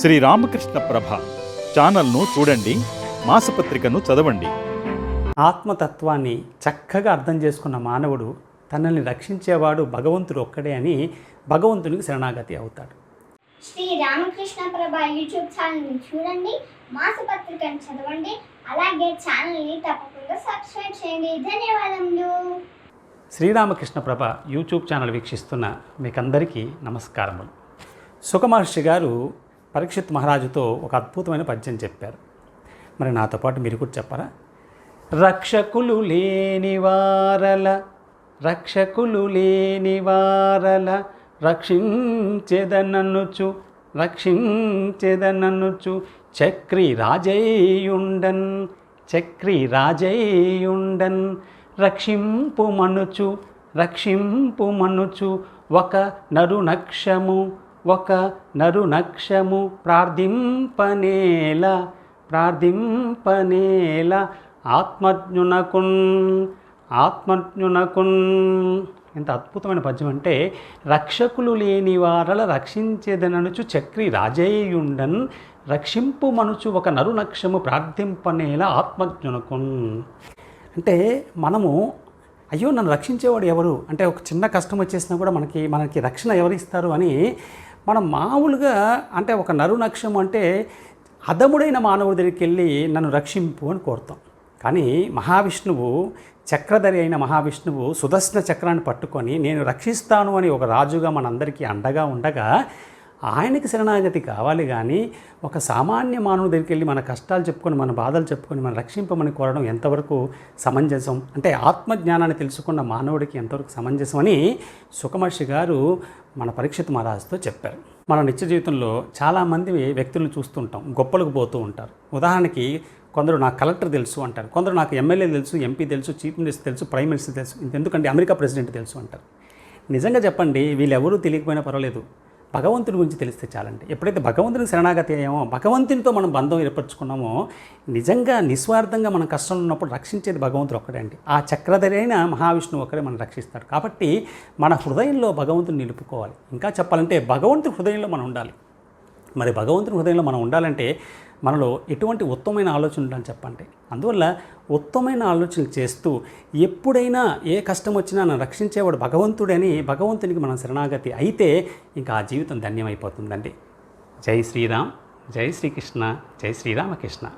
శ్రీ రామకృష్ణ ప్రభ ఛానల్ను చూడండి మాసపత్రికను చదవండి. ఆత్మతత్వాన్ని చక్కగా అర్థం చేసుకున్న మానవుడు తనని రక్షించేవాడు భగవంతుడు ఒక్కడే అని భగవంతునికి శరణాగతి అవుతాడు. శ్రీ రామకృష్ణ ప్రభ యూట్యూబ్ ఛానల్ని చూడండి మాసపత్రికను చదవండి అలాగే ఛానల్ని తప్పకుండా సబ్స్క్రైబ్ చేయండి. ధన్యవాదములు. శ్రీరామకృష్ణ ప్రభ యూట్యూబ్ ఛానల్ వీక్షిస్తున్న మీకందరికీ నమస్కారములు. సుఖమహర్షి గారు పరీక్షిత్ మహారాజుతో ఒక అద్భుతమైన పద్యం చెప్పారు. మరి నాతో పాటు మీరు కూడా చెప్పరా రక్షకులు లేని వారల రక్షకులు లేని వారల రక్షించెదనన్నుచు రక్షించెదనన్నుచు చక్రి రాజయ్యుండన్ చక్రి రాజయ్యుండన్ రక్షింపు మనుచు రక్షింపు మనుచు ఒక నరునక్షము ఒక నరునక్షము ప్రార్థింపనేల ప్రార్థింపనేల ఆత్మజ్ఞునకున్ ఆత్మజ్ఞునకున్. ఎంత అద్భుతమైన పద్యం అంటే రక్షకులు లేని వారల రక్షించేదననుచు చక్రి రాజేయుండన్ రక్షింపు మనుచు ఒక నరునక్షము ప్రార్థింపనేల ఆత్మజ్ఞునకున్. అంటే మనము అయ్యో నన్ను రక్షించేవాడు ఎవరు? అంటే ఒక చిన్న కష్టం వచ్చేసినా కూడా మనకి మనకి రక్షణ ఎవరు ఇస్తారు అని మనం మామూలుగా అంటే ఒక నరునక్షం అంటే అదముడైన మానవుడి దగ్గరికి వెళ్ళి నన్ను రక్షింపు అని కోరుతాం. కానీ మహావిష్ణువు చక్రధరి అయిన మహావిష్ణువు సుదర్శన చక్రాన్ని పట్టుకొని నేను రక్షిస్తాను అని ఒక రాజుగా మనందరికీ అండగా ఉండగా ఆయనకి శరణాగతి కావాలి కానీ ఒక సామాన్య మానవుడి దగ్గరికి వెళ్ళి మన కష్టాలు చెప్పుకొని మన బాధలు చెప్పుకొని మనం రక్షింపమని కోరడం ఎంతవరకు సమంజసం? అంటే ఆత్మజ్ఞానాన్ని తెలుసుకున్న మానవుడికి ఎంతవరకు సమంజసం అని సుఖమర్షి గారు మన పరీక్షిత్ మహారాజుతో చెప్పారు. మన నిత్య జీవితంలో చాలామంది వ్యక్తులను చూస్తుంటాం గొప్పలకు పోతూ ఉంటారు. ఉదాహరణకి కొందరు నాకు కలెక్టర్ తెలుసు అంటారు కొందరు నాకు ఎమ్మెల్యే తెలుసు ఎంపీ తెలుసు చీఫ్ మినిస్టర్ తెలుసు ప్రైమ్ మినిస్టర్ తెలుసు ఎందుకంటే అమెరికా ప్రెసిడెంట్ తెలుసు అంటారు. నిజంగా చెప్పండి వీళ్ళెవరూ తెలియకపోయినా పర్వాలేదు. భగవంతుడి గురించి తెలిస్తే చాలండి. ఎప్పుడైతే భగవంతుని శరణాగతి అయ్యామో భగవంతునితో మనం బంధం ఏర్పరచుకున్నామో నిజంగా నిస్వార్థంగా మనం కష్టంలో ఉన్నప్పుడు రక్షించేది భగవంతుడు ఒక్కడే అండి ఆ చక్రధరి అయిన మహావిష్ణువు ఒక్కడే మనం రక్షిస్తాడు. కాబట్టి మన హృదయంలో భగవంతుని నిలుపుకోవాలి. ఇంకా చెప్పాలంటే భగవంతుడి హృదయంలో మనం ఉండాలి. మరి భగవంతుని హృదయంలో మనం ఉండాలంటే మనలో ఎటువంటి ఉత్తమైన ఆలోచన ఉండాలని చెప్పండి. అందువల్ల ఉత్తమైన ఆలోచనలు చేస్తూ ఎప్పుడైనా ఏ కష్టం వచ్చినా నన్ను రక్షించేవాడు భగవంతుడని భగవంతునికి మనం శరణాగతి అయితే ఇంకా ఆ జీవితం ధన్యమైపోతుందండి. జై శ్రీరామ్ జై శ్రీకృష్ణ జై శ్రీరామకృష్ణ.